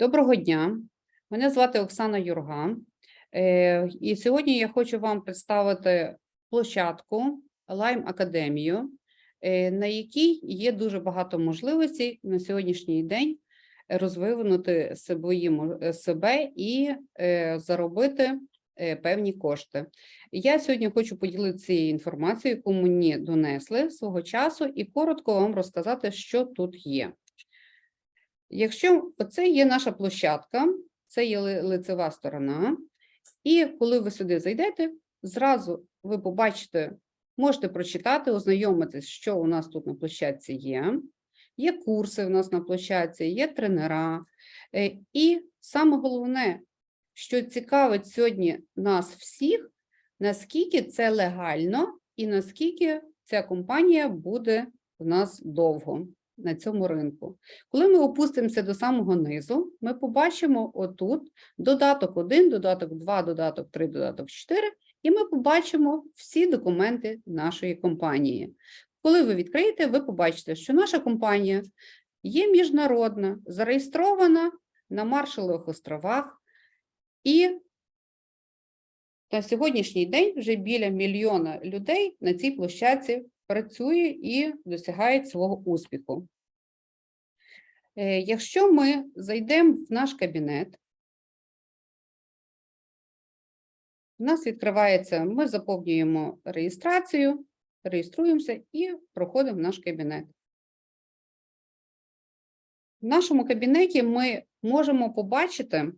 Доброго дня, мене звати Оксана Юрга, Е, і сьогодні я хочу вам представити площадку Lime Академію, на якій є дуже багато можливостей на сьогоднішній день розвинути себе і е, заробити е, певні кошти. Я сьогодні хочу поділитися цією інформацією, яку мені донесли свого часу, і коротко вам розказати, що тут є. Якщо це є наша площадка, це є лицева сторона, і коли ви сюди зайдете, зразу ви побачите, можете прочитати, ознайомитись, що у нас тут на площадці є. Є курси в нас на площадці, є тренера. Е, І саме головне, що цікавить сьогодні нас всіх, наскільки це легально і наскільки ця компанія буде в нас довго на цьому ринку. Коли ми опустимося до самого низу, ми побачимо отут додаток 1, додаток 2, додаток 3, додаток 4, і ми побачимо всі документи нашої компанії. Коли ви відкриєте, ви побачите, що наша компанія є міжнародна, зареєстрована на Маршалових островах, і на сьогоднішній день вже біля мільйона людей на цій площадці працює і досягає свого успіху. Е, Якщо ми зайдемо в наш кабінет, у нас відкривається, ми заповнюємо реєстрацію, реєструємося і проходимо в наш кабінет. В нашому кабінеті ми можемо побачити,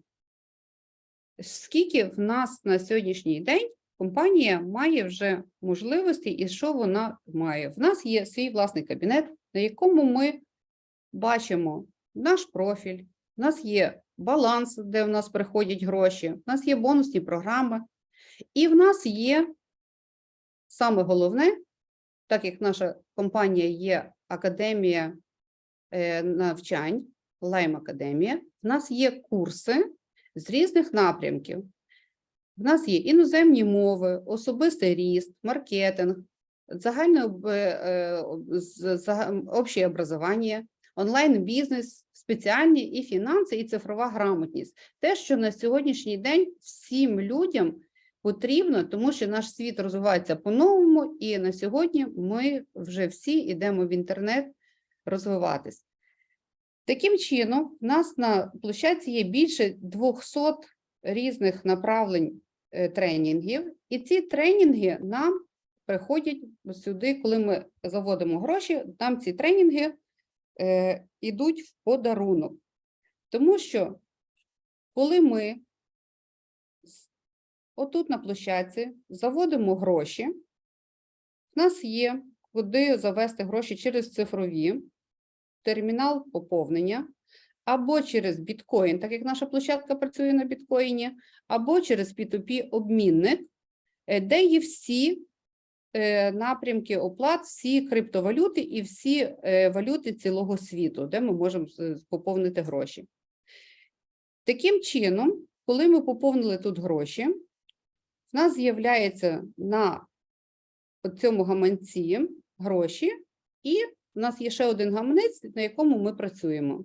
скільки в нас на сьогоднішній день компанія має вже можливості і що вона має. В нас є свій власний кабінет, на якому ми бачимо наш профіль, в нас є баланс, де в нас приходять гроші, в нас є бонусні програми, і в нас є саме головне, так як наша компанія є академія е, навчань, Лайм Академія, в нас є курси з різних напрямків. В нас є іноземні мови, особистий ріст, маркетинг, загальне е, е, об- з- зага- общее образование, онлайн-бізнес, спеціальні і фінанси, і цифрова грамотність. Те, що на сьогоднішній день всім людям потрібно, тому що наш світ розвивається по-новому, і на сьогодні ми вже всі йдемо в інтернет розвиватись. Таким чином, в нас на площадці є більше 200 різних направлень тренінгів, і ці тренінги нам приходять сюди, коли ми заводимо гроші, там ці тренінги е, йдуть в подарунок. Тому що, коли ми отут на площадці заводимо гроші, в нас є куди завести гроші через цифрові, термінал поповнення, або через біткоін, так як наша площадка працює на біткоїні, або через P2P обмінник, е, де є всі е, напрямки оплат, всі криптовалюти і всі е, валюти цілого світу, де ми можемо поповнити гроші. Таким чином, коли ми поповнили тут гроші, в нас з'являється на цьому гаманці гроші, і в нас є ще один гаманець, на якому ми працюємо.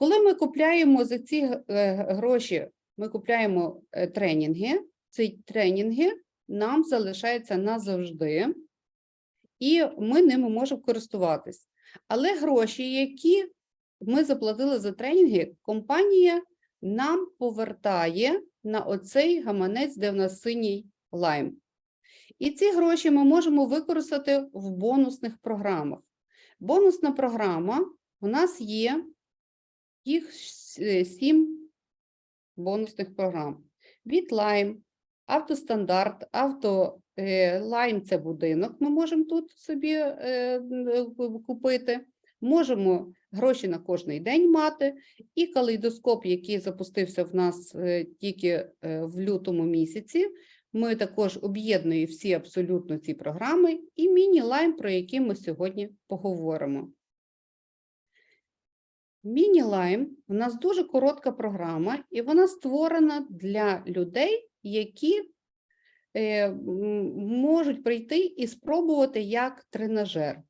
Коли ми купляємо за ці е, гроші, ми купляємо е, тренінги, ці тренінги нам залишаються назавжди, і ми ними можемо користуватись. Але гроші, які ми заплатили за тренінги, компанія нам повертає на оцей гаманець, де в нас синій лайм. І ці гроші ми можемо використати в бонусних програмах. Бонусна програма у нас є їх е, сім бонусних програм. Від Lime, автостандарт, авто е, Lime – це будинок. Ми можемо тут собі е, купити. Можемо гроші на кожний день мати. І калейдоскоп, який запустився в нас е, тільки е, в лютому місяці. Ми також об'єднуємо всі абсолютно ці програми і міні-лайм, про які ми сьогодні поговоримо. Міні-лайм у нас дуже коротка програма, і вона створена для людей, які е, можуть прийти і спробувати як тренажер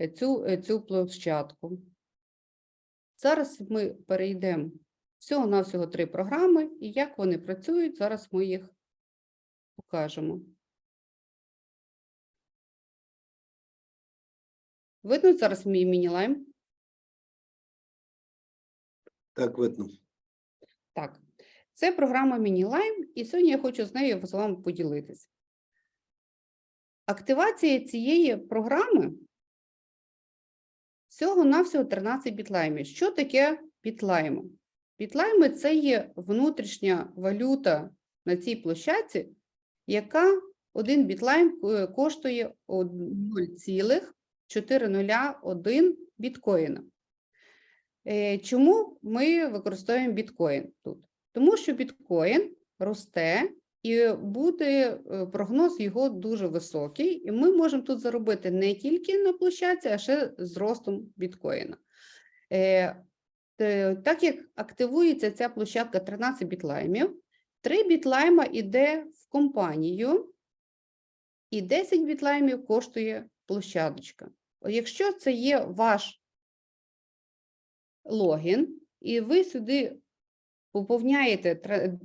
е, цю, е, цю площадку. Зараз ми перейдемо Всього-навсього три програми, і як вони працюють, зараз ми їх покажемо. Видно зараз мій міні-лайм? Так, видно. Так, це програма MiniLime, і сьогодні я хочу з нею з вами поділитися. Активація цієї програми всього-навсього 13 бітлаймів. Що таке бітлайми? Бітлайми – це є внутрішня валюта на цій площадці, яка один бітлайм е, коштує 0,401 біткоїна. Е, Чому ми використовуємо біткоін тут? Тому що біткоін росте і буде е, прогноз його дуже високий, і ми можемо тут заробити не тільки на площадці, а ще з ростом біткоїна. Е, Так як активується ця площадка 13 бітлаймів, 3 бітлайма йде в компанію, і 10 бітлаймів коштує площадочка. Якщо це є ваш логін, і ви сюди поповняєте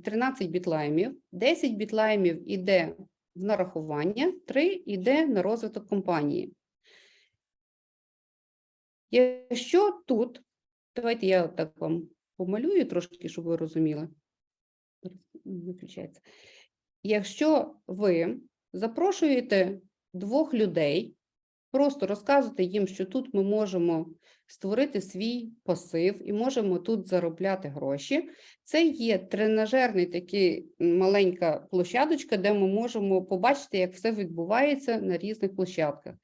13 бітлаймів, 10 бітлаймів іде в нарахування, 3 йде на розвиток компанії. Якщо тут, давайте я так вам помалюю трошки, щоб ви розуміли. Включається. Якщо ви запрошуєте двох людей, просто розказуєте їм, що тут ми можемо створити свій пасив і можемо тут заробляти гроші. Це є тренажерний такий маленька площадочка, де ми можемо побачити, як все відбувається на різних площадках.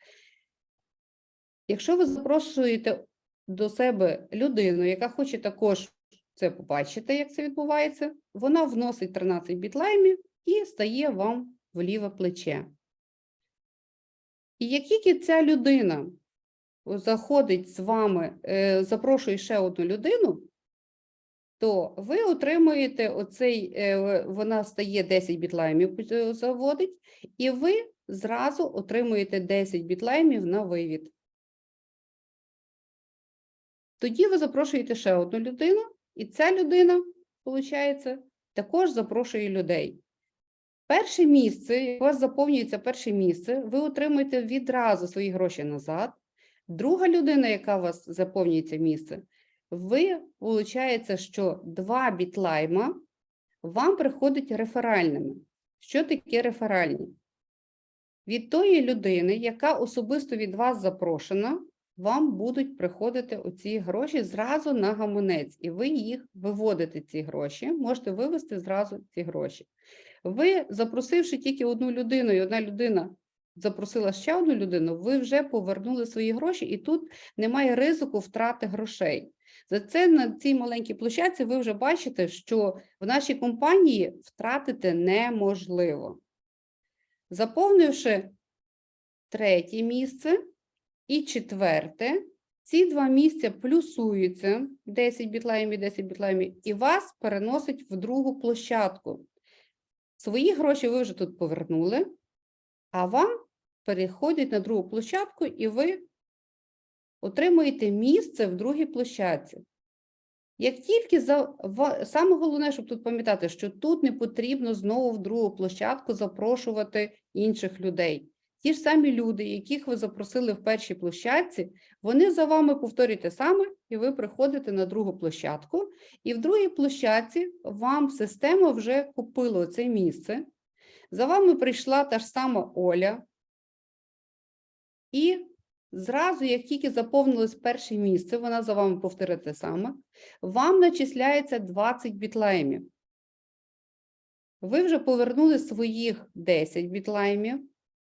Якщо ви запрошуєте до себе людину, яка хоче також це побачити, як це відбувається, вона вносить 13 бітлаймів і стає вам в ліве плече. І як тільки ця людина заходить з вами, е, запрошує ще одну людину, то ви отримуєте оцей, е, вона стає 10 бітлаймів е, заводить, і ви зразу отримуєте 10 бітлаймів на вивід. Тоді ви запрошуєте ще одну людину, і ця людина, виходить, також запрошує людей. Перше місце, у вас заповнюється перше місце, ви отримуєте відразу свої гроші назад. Друга людина, яка у вас заповнюється місце, ви, виходить, що два бітлайма вам приходять реферальними. Що таке реферальні? Від тої людини, яка особисто від вас запрошена, вам будуть приходити оці гроші зразу на гаманець, і ви їх виводите, ці гроші, можете вивести зразу ці гроші. Ви, запросивши тільки одну людину, і одна людина запросила ще одну людину, ви вже повернули свої гроші, і тут немає ризику втрати грошей. За це на цій маленькій площадці ви вже бачите, що в нашій компанії втратити неможливо. Заповнивши третє місце і четверте, ці два місця плюсуються 10 бітлаймів і 10 бітлаймів, і вас переносить в другу площадку. Свої гроші ви вже тут повернули, а вам переходять на другу площадку, і ви отримуєте місце в другій площадці. Як тільки за саме головне, щоб тут пам'ятати, що тут не потрібно знову в другу площадку запрошувати інших людей. Ті ж самі люди, яких ви запросили в першій площадці, вони за вами повторюють те саме, і ви приходите на другу площадку. І в другій площадці вам система вже купила це місце. За вами прийшла та ж сама Оля. І зразу, як тільки заповнилось перше місце, вона за вами повторить те саме, вам начисляється 20 бітлаймів. Ви вже повернули своїх 10 бітлаймів,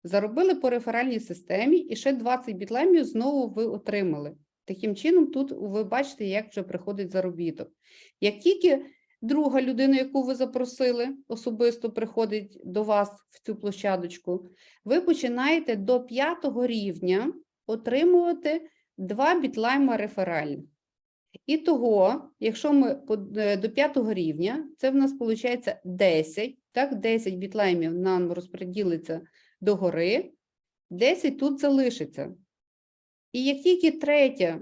заробили по реферальній системі, і ще 20 бітлаймів знову ви отримали. Таким чином, тут ви бачите, як вже приходить заробіток. Як тільки друга людина, яку ви запросили, особисто приходить до вас в цю площадочку, ви починаєте до п'ятого рівня отримувати два бітлайма реферальних. І того, якщо ми е, до п'ятого рівня, це в нас виходить 10, так, 10 бітлаймів нам розподілиться догори, 10 тут залишиться. І як тільки третя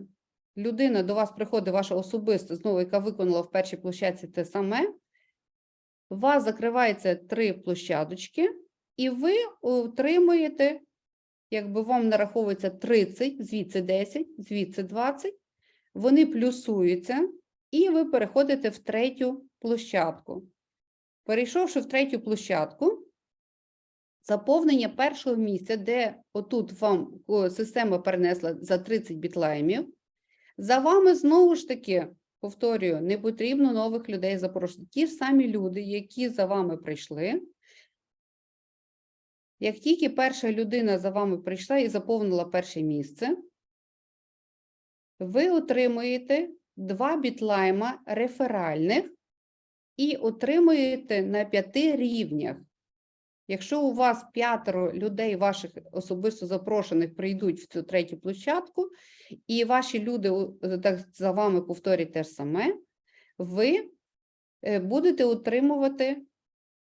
людина до вас приходить, ваша особиста, знову, яка виконала в першій площадці те саме, у вас закривається три площадочки, і ви отримуєте, якби вам нараховується 30, звідси 10, звідси 20, вони плюсуються, і ви переходите в третю площадку. Перейшовши в третю площадку, заповнення першого місця, де отут вам система перенесла за 30 бітлаймів, за вами знову ж таки, повторюю, не потрібно нових людей запрошувати. Ті ж самі люди, які за вами прийшли. Як тільки перша людина за вами прийшла і заповнила перше місце, ви отримуєте два бітлайма реферальних і отримуєте на п'яти рівнях. Якщо у вас п'ятеро людей, ваших особисто запрошених, прийдуть в цю третю площадку, і ваші люди так за вами повторять те ж саме, ви е, будете отримувати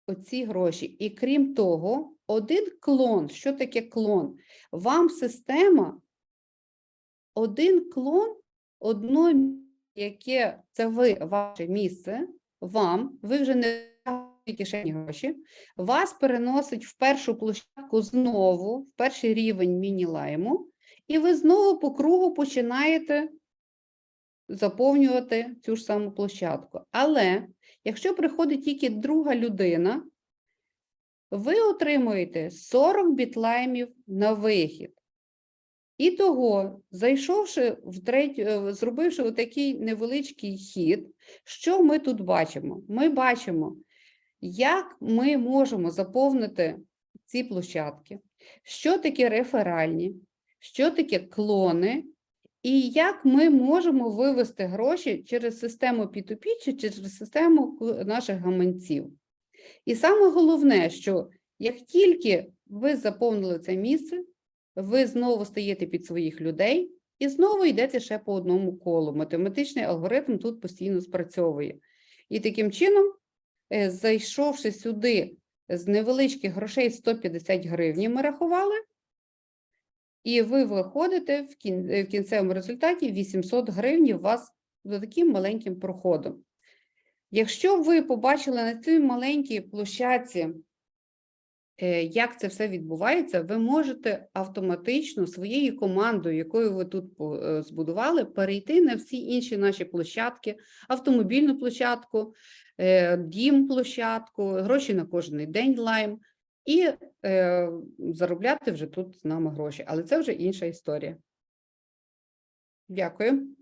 оці гроші. І крім того, один клон, що таке клон? Вам система, один клон, одно, яке це ви, ваше місце, вам, ви вже не кишені гроші, вас переносить в першу площадку знову, в перший рівень міні-лайму, і ви знову по кругу починаєте заповнювати цю ж саму площадку. Але якщо приходить тільки друга людина, ви отримуєте 40 бітлаймів на вихід. І того, зайшовши в третю, е, зробивши отакий невеличкий хід, що ми тут бачимо? Ми бачимо, як ми можемо заповнити ці площадки, що таке реферальні, що таке клони, і як ми можемо вивести гроші через систему P2P чи через систему наших гаманців. І саме головне, що як тільки ви заповнили це місце, ви знову стаєте під своїх людей і знову йдете ще по одному колу. Математичний алгоритм тут постійно спрацьовує. І таким чином, зайшовши сюди з невеличких грошей 150 гривень, ми рахували, і ви виходите в, е, кінцевому результаті 800 гривень у вас за таким маленьким проходом. Якщо ви побачили на цій маленькій площадці, е, як це все відбувається, ви можете автоматично своєю командою, якою ви тут е, збудували, перейти на всі інші наші площадки, автомобільну площадку, е, дім площадку, гроші на кожен день лайм, і е, заробляти вже тут з нами гроші. Але це вже інша історія. Дякую.